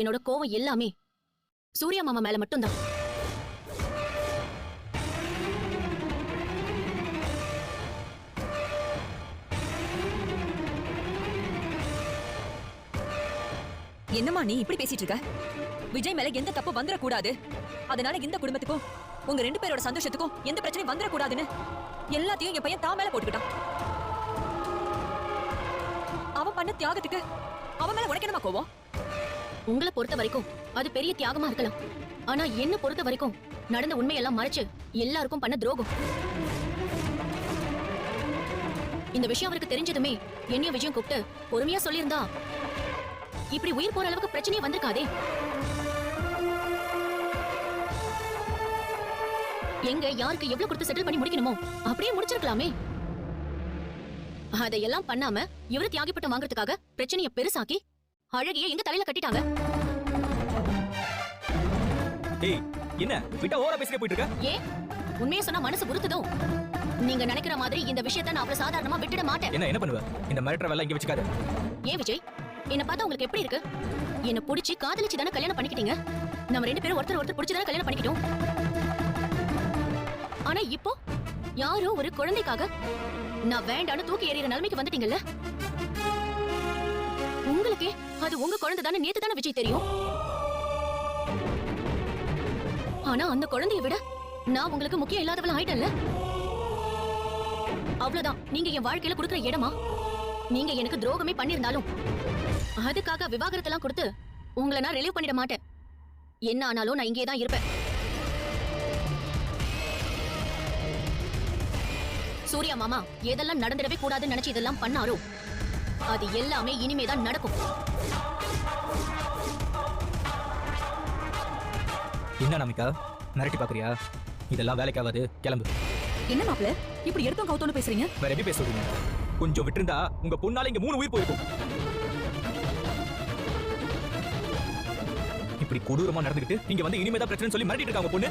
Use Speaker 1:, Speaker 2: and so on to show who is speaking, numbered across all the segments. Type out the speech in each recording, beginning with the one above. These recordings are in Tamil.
Speaker 1: என்னோட கோவம் எல்லாமே சூர்யா மாமா மேல மட்டும்தான்.
Speaker 2: என்னம்மா நீ இப்படி பேசிட்டு இருக்க? விஜய் மேல எந்த தப்பு வந்துட கூடாது அதனால இந்த குடும்பத்துக்கும் உங்க ரெண்டு பேரோட சந்தோஷத்துக்கும் எந்த பிரச்சனையும் வந்துட கூடாதுன்னு எல்லாத்தையும் என் பையன் தான் மேல போட்டுக்கிட்டான். அவன் பண்ண தியாகத்துக்கு அவன் மேல உனக்கு என்னமா கோவம்?
Speaker 1: உங்களை பொறுத்த வரைக்கும் அது பெரிய தியாகமா இருக்கலாம். ஆனா என்ன பொறுத்த வரைக்கும் நடந்த உண்மையெல்லாம் மறைச்சு எல்லாருக்கும் பண்ண துரோகம். இந்த விஷயம் அவருக்கு தெரிஞ்சதுமே என்னைய விஜயம் கூப்பிட்டு பொறுமையா சொல்லியிருந்தா இப்படி உயிர் போற அளவுக்கு பிரச்சனையே வந்திருக்காதே. எங்க யாருக்கு எவ்வளவு கொடுத்து செட்டில் பண்ணி முடிக்கணுமோ அப்படியே முடிச்சிருக்கலாமே. அதையெல்லாம் பண்ணாம இவரு தியாகிப்பட்டம் வாங்குறதுக்காக பிரச்சனையை பெருசாக்கி அழகிய எங்க தலையில கட்டிட்டாங்க.
Speaker 3: ஏய் என்ன? விட்டா ஓர பேசிட்டே போயிட்டு இருக்க?
Speaker 1: ஏன் உண்மையை சொன்னா மனசு உறுத்துதோ? நீங்க நினைக்கிற மாதிரி இந்த விஷயத்தை நான் அவ்வளவு சாதாரணமா விட்டுட மாட்டேன்.
Speaker 3: என்ன என்ன பண்ணுவ? இந்த மிரட்டர் வேலை இங்க வச்சுக்காத.
Speaker 1: ஏன் விஜய் என்ன பார்த்தா உங்களுக்கு எப்படி இருக்கு? என்ன புடிச்சு காதலிச்சு தானே கல்யாணம் பண்ணிக்கிட்டீங்க? நம்ம ரெண்டு பேரும் ஒருத்தர் ஒருத்தர் புடிச்சு தானே கல்யாணம் பண்ணிக்கிட்டோம். ஆனா இப்போ யாரோ ஒரு குழந்தைக்காக நான் வேண்டான்னு தூக்கி எறிகிற நிலைமைக்கு வந்துட்டீங்கல்ல? அது உங்க குழந்தை தானே நேத்து தானே விஜய் தெரியும்? ஆனா அந்த குழந்தைய விட நான் உங்களுக்கு முக்கியம் இல்லாதவள ஆயிட்டேன்ல. அவ்வளவுதான். நீங்க என் வாழ்க்கையில கொடுக்குற இடமா? நீங்க எனக்கு துரோகமே பண்ணிருந்தாலும் அதுக்காக விவாகரத்தெல்லாம் கொடுத்து உங்களை நான் ரிலீவ் பண்ணிட மாட்டேன். என்ன ஆனாலும் நான் இங்கே தான் இருப்பேன். சூர்யா மாமா எதெல்லாம் நடந்துடவே கூடாதுன்னு நினைச்சு இதெல்லாம் பண்ணாரோ? அது எல்லாமே இனிமே தான் நடக்கும்.
Speaker 3: என்ன நமிகா மிரட்டி பாக்குறியா? இதெல்லாம் வேலைக்காகாது. கிளம்பு.
Speaker 2: என்ன மாப்ள இப்படி எடுத்தோம் கவுத்தோன்னு பேசுறீங்க?
Speaker 3: வேற எப்படி பேச சொல்றீங்க? கொஞ்சம் விட்டிருந்தா உங்க பொண்ணால இங்க மூணு உயிர் போயிருக்கும். இப்படி கொடூரமா நடந்துக்கிட்டு நீங்க வந்து இனிமே தான் பிரச்சனை சொல்லி மிரட்டிட்டு இருக்காங்க பொண்ணு.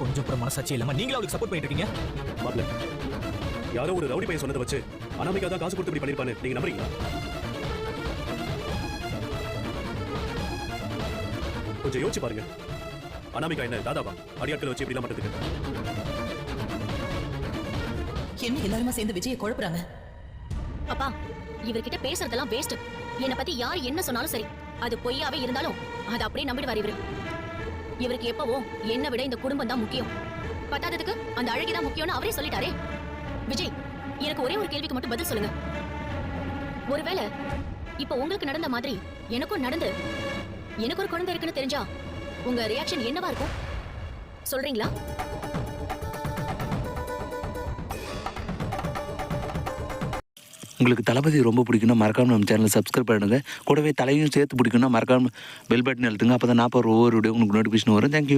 Speaker 3: கொஞ்சம் கூட மனசாட்சி இல்லாம நீங்களும் அவளுக்கு சப்போர்ட் பண்ணிட்டு இருக்கீங்க?
Speaker 4: மாப்ள யாரோ ஒரு ரவுடி பையன் சொன்னதை வச்சு அனாமிகா தான் காசு கொடுத்து இப்படி பண்ணிருப்பான்னு நீங்க நம்புறீங்களா? கொஞ்சம் யோசிச்சு பாருங்க. அனாமிகா என்ன தாதாவா? அடியாட்களை வச்சு இப்படி பண்றதுக்கு.
Speaker 5: என்ன எல்லாருமா சேர்ந்து விஜயை குழப்புறாங்க?
Speaker 1: அப்பா இவர்கிட்ட பேசுறதெல்லாம் வேஸ்ட் என்னை பத்தி யார் என்ன சொன்னாலும் சரி அது பொய்யாவே இருந்தாலும் அது அப்படியே நம்பிடுவார் இவரு. இவருக்கு எப்பவோ என்ன விட இந்த குடும்பம் தான் முக்கியம். பத்தாததுக்கு அந்த அழகி தான் முக்கியம்னு அவரே சொல்லிட்டாரே. விஜய் எனக்கு ஒரே ஒரு கேள்விக்கு மட்டும் பதில் சொல்லுங்க. ஒருவேளை இப்ப உங்களுக்கு நடந்த மாதிரி எனக்கும் நடந்து எனக்கு ஒரு குழந்தை இருக்குன்னு தெரிஞ்சா உங்க ரியாக்ஷன் என்னவா இருக்கும்? சொல்றீங்களா?
Speaker 6: உங்களுக்கு தளபதி ரொம்ப பிடிக்கும் மறக்காம நம்ம சேனலை சப்ஸ்கிரைப் பண்ணுங்க. கூடவே தலையும் சேர்த்து பிடிக்கும் மறக்காம பெல் பட்டன் எழுத்துங்க அப்போ தான் நாற்பது ஒவ்வொரு வீடியோ உங்களுக்கு நோட்டிஃபிகேஷன் வரும். தேங்க்யூ